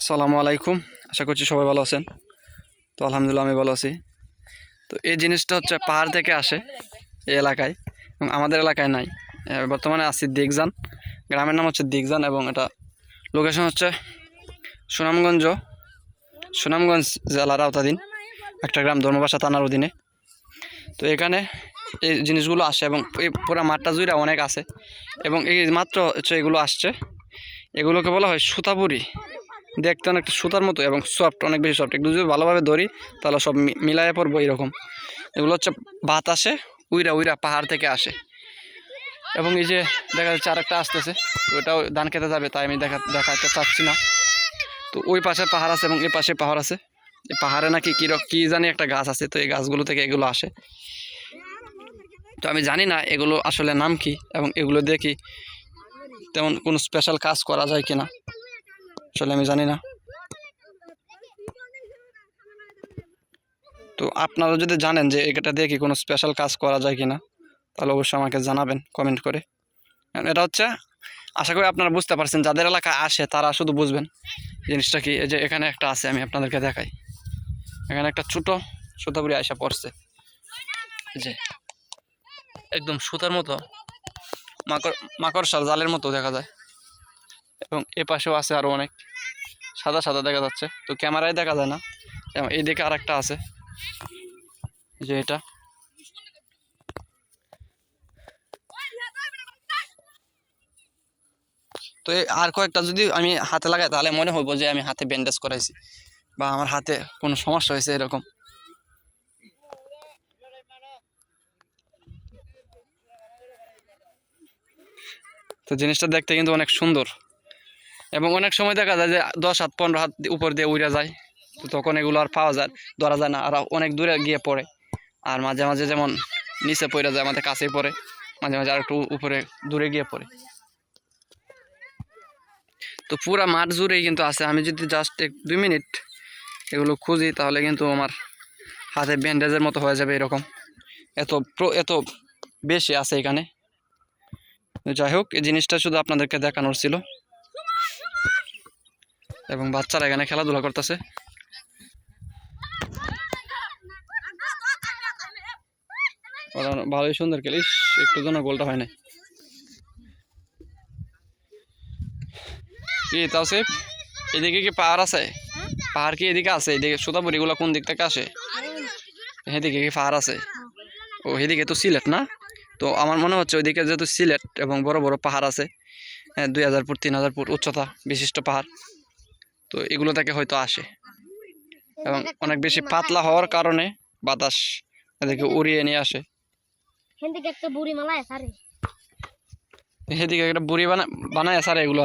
আসসালামু আলাইকুম। আশা করছি সবাই ভালো আছেন। তো আলহামদুলিল্লাহ আমি ভালো আছি। তো এই জিনিসটা হচ্ছে পাহাড় থেকে আসে এই এলাকায় এবং আমাদের এলাকায় নাই। বর্তমানে আছি দিগজান। গ্রামের নাম হচ্ছে দিগজান এবং এটা লোকেশন হচ্ছে সুনামগঞ্জ সুনামগঞ্জ জেলার আওতাধীন একটা গ্রাম ধর্মবাসা থানার অধীনে। তো এখানে এই জিনিসগুলো আসে এবং এই পুরো মাঠটা জুড়ে অনেক আছে এবং এই মাত্র হচ্ছে এগুলো আসছে। এগুলোকে বলা হয় সুতাপুরি দেখতে অনেকটা সুতার মতো এবং সফট অনেক বেশি সফট একটু যদি ভালোভাবে ধরি, তাহলে সব মি- পড়ব এরকম। এগুলো হচ্ছে বাতাসে উইরা উইরা পাহাড় থেকে আসে। এবং এই যে দেখা যাচ্ছে আরেকটা আসতেছে তো ওটাও ধান খেতে যাবে, তাই আমি দেখা দেখাতে চাচ্ছি না। তো ওই পাশে পাহাড় আছে এবং এই পাশে পাহাড় আছে। এই পাহাড়ে নাকি কী কী জানি একটা গাছ আছে, তো এই গাছগুলো থেকে এগুলো আসে। তো আমি জানি না এগুলো আসলে নাম কি, এবং এগুলো দেখি তেমন কোনো স্পেশাল কাজ করা যায় কিনা। আসলে আমি জানি না। তো আপনারা যদি জানেন যে এটা দিয়ে কি কোনো স্পেশাল কাজ করা যায় কি না তাহলে অবশ্যই আমাকে জানাবেন কমেন্ট করে। এটা হচ্ছে, আশা করি আপনারা বুঝতে পারছেন, যাদের এলাকায় আসে, তারা শুধু বুঝবেন জিনিসটা কি। যে এখানে একটা আছে, আমি আপনাদেরকে দেখাই। এখানে একটা ছোটো সুতাপুরি আসা পড়ছে। যে, একদম সুতার মতো, মাকড় মাকড়সার জালের মতো দেখা যায়। এবং এ পাশেও আছে আরও অনেক। সাদা সাদা দেখা যাচ্ছে। তো ক্যামেরায় দেখা যায় না। এই দিকে আরেকটা আছে। যে এটা। তো আর কয়েকটা যদি আমি হাতে লাগাই, তাহলে মনে হইব যে আমি হাতে ব্যান্ডেজ করাইছি। বা আমার হাতে কোনো সমস্যা হয়েছে এরকম। তো জিনিসটা দেখতে কিন্তু অনেক সুন্দর। এবং অনেক সময় দেখা যায় যে দশ হাত, পনেরো হাত উপর দিয়ে উড়ে যায়, তো তখন এগুলো আর পাওয়া যায়, ধরা যায় না, আর অনেক দূরে গিয়ে পড়ে। আর মাঝে মাঝে যেমন নিচে পড়ে যায়, আমাদের কাছেই পড়ে, মাঝে মাঝে আর একটু উপরে, দূরে গিয়ে পড়ে। তো পুরা মাঠ জুড়েই কিন্তু আছে, আমি যদি জাস্ট এক দুই মিনিট এগুলো খুঁজি, তাহলে কিন্তু আমার হাতে ব্যান্ডেজের মতো হয়ে যাবে এরকম। এত এত বেশি আছে এখানে। যাই হোক, এই জিনিসটা শুধু আপনাদেরকে দেখানোর ছিল। এবং বাচ্চারা এখানে খেলাধুলা করতেছে। ভালোই সুন্দর খেলে। ইস, একটু জন্য গোলটা হয় না কি তাও সে এদিকে কি পাহাড় আছে? পাহাড় কি এদিকে আছে? এদিকে সুতাপুরি গুলা কোন দিক থেকে আসে? এদিকে কি পাহাড় আছে? ও এদিকে তো সিলেট না? তো আমার মনে হচ্ছে ওইদিকে যেহেতু সিলেট এবং বড় বড় পাহাড় আছে হ্যাঁ, দুই হাজার ফুট তিন হাজার ফুট উচ্চতা বিশিষ্ট পাহাড়। তো এগুলো থেকে হয়তো আসে। এবং অনেক বেশি পাতলা হওয়ার কারণে বাতাস এদিকে উড়িয়ে নিয়ে আসে। হিন্দিকে একটা বুড়ি মালায় সারে। একটা বুড়ি বানা বানায় সারে এগুলো।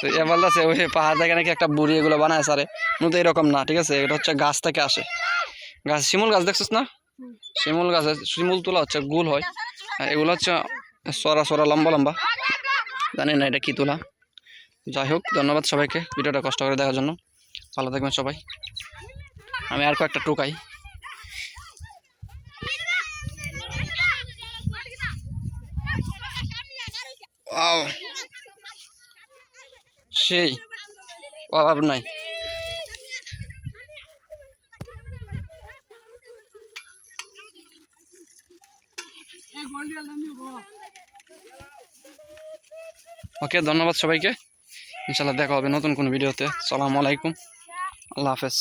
তো এ বলতেছে ওই পাহাড় থেকে নাকি একটা বুড়ি এগুলো বানায় সারে। মূলত এরকম না ঠিক আছে? এটা হচ্ছে গাছ থেকে আসে। গাছ শিমুল গাছ দেখছিস না? শিমুল গাছ শিমুল তোলা হচ্ছে গুল হয়। আর এগুলো হচ্ছে সরা সরা লম্বা লম্বা। জানি না এটা কি তোলা। যাই হোক, ধন্যবাদ সবাইকে ভিডিওটা কষ্ট করে দেখার জন্য। ভালো থাকবেন সবাই। আমি আর কয়েকটা টোকাই। সেই অভাব নাই। ওকে, ধন্যবাদ সবাইকে। ইনশাল্লাহ দেখা হবে নতুন কোনো ভিডিওতে। সালামু আলাইকুম। আল্লাহ হাফেজ।